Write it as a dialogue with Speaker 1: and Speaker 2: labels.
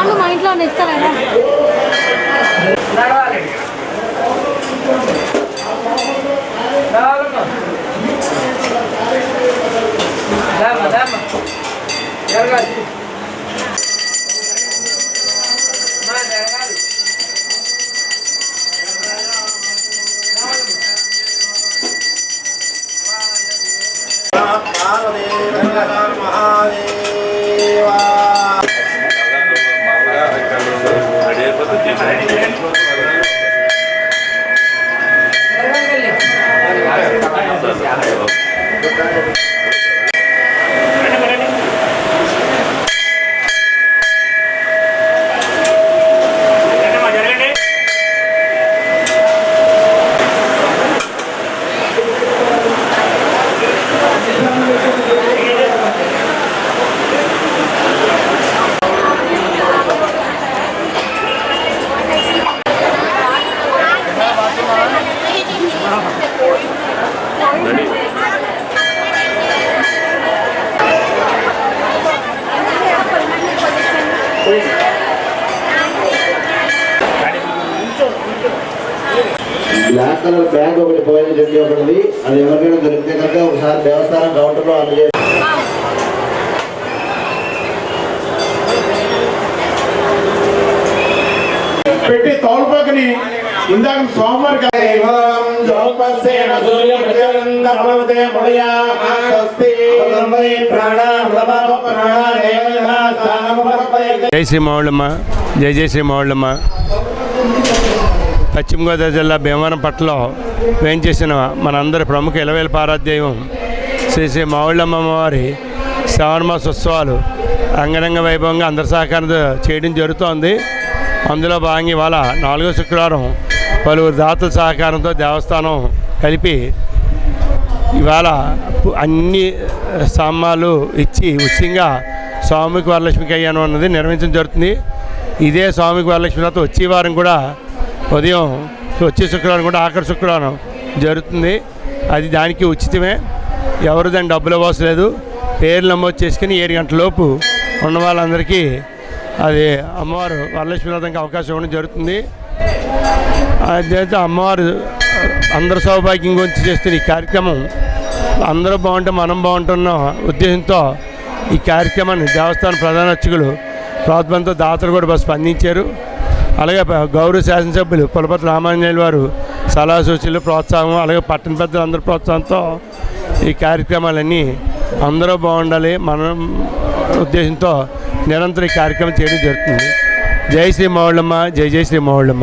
Speaker 1: రాళ్ళు మా ఇంట్లో ఇస్తారా
Speaker 2: నడవాలి. జరగాలి Thank you.
Speaker 3: Black colour bag ఒకటి పోయిన చెప్పి ఒకటి. అది ఎవరికైనా దొరికితే కనుక ఒకసారి దేవస్థానం కౌంటర్లో అందజేసి
Speaker 4: పెట్టి తోలుపాకని ఇందాక సోమవారికి
Speaker 5: జై శ్రీ మౌళ్ళమ్మ జై జై శ్రీ మౌళ్ళమ్మ పశ్చిమ గోదావరి జిల్లా భీమవరం పట్టణంలో వేయించేసిన మనందరి ప్రముఖ ఇలవేల పారాధ్యాయం శ్రీ శ్రీ మావుళ్ళమ్మ వారి శ్రావణ మాస ఉత్సవాలు అంగరంగ వైభవంగా అందరి సహకారంతో చేయడం జరుగుతోంది. అందులో భాగంగా ఇవాళ నాలుగో శుక్రవారం పలువురు దాతల సహకారంతో దేవస్థానం కలిపి ఇవాళ అన్ని సామాన్లు ఇచ్చి ఉచితంగా స్వామికి వరలక్ష్మి కళ్యాణం అన్నది నిర్వహించడం జరుగుతుంది. ఇదే స్వామికి వరలక్ష్మి తర్వాత వచ్చే వారం కూడా ఉదయం వచ్చే శుక్రవారం కూడా ఆఖరి శుక్రవారం జరుగుతుంది. అది దానికి ఉచితమే. ఎవరు దాని డబ్బులు ఇవ్వాల్సిన లేదు. పేర్లు నమోదు చేసుకుని ఏడు గంటల లోపు ఉన్న వాళ్ళందరికీ అది అమ్మవారు వరలక్ష్మి అవకాశం ఇవ్వడం జరుగుతుంది. అదైతే అమ్మవారు అందరు సౌభాగ్యం గురించి చేస్తున్న ఈ కార్యక్రమం అందరూ బాగుంటే మనం బాగుంటున్న ఉద్దేశంతో ఈ కార్యక్రమాన్ని దేవస్థాన ప్రధాన అర్చకులు ప్రోత్సాహంతో దాతలు కూడా స్పందించారు. అలాగే గౌరవ శాసనసభ్యులు పులపతి రామాంజనేయులు వారు సలహా సూచనలు ప్రోత్సాహం అలాగే పట్టణ పెద్దలు అందరి ప్రోత్సాహంతో ఈ కార్యక్రమాలన్నీ అందరూ బాగుండాలి. మనం ఉద్దేశంతో నిరంతరం ఈ కార్యక్రమం చేయడం జరుగుతుంది. జై శ్రీ మౌళమ్మ జై జై శ్రీ మౌళమ్మ.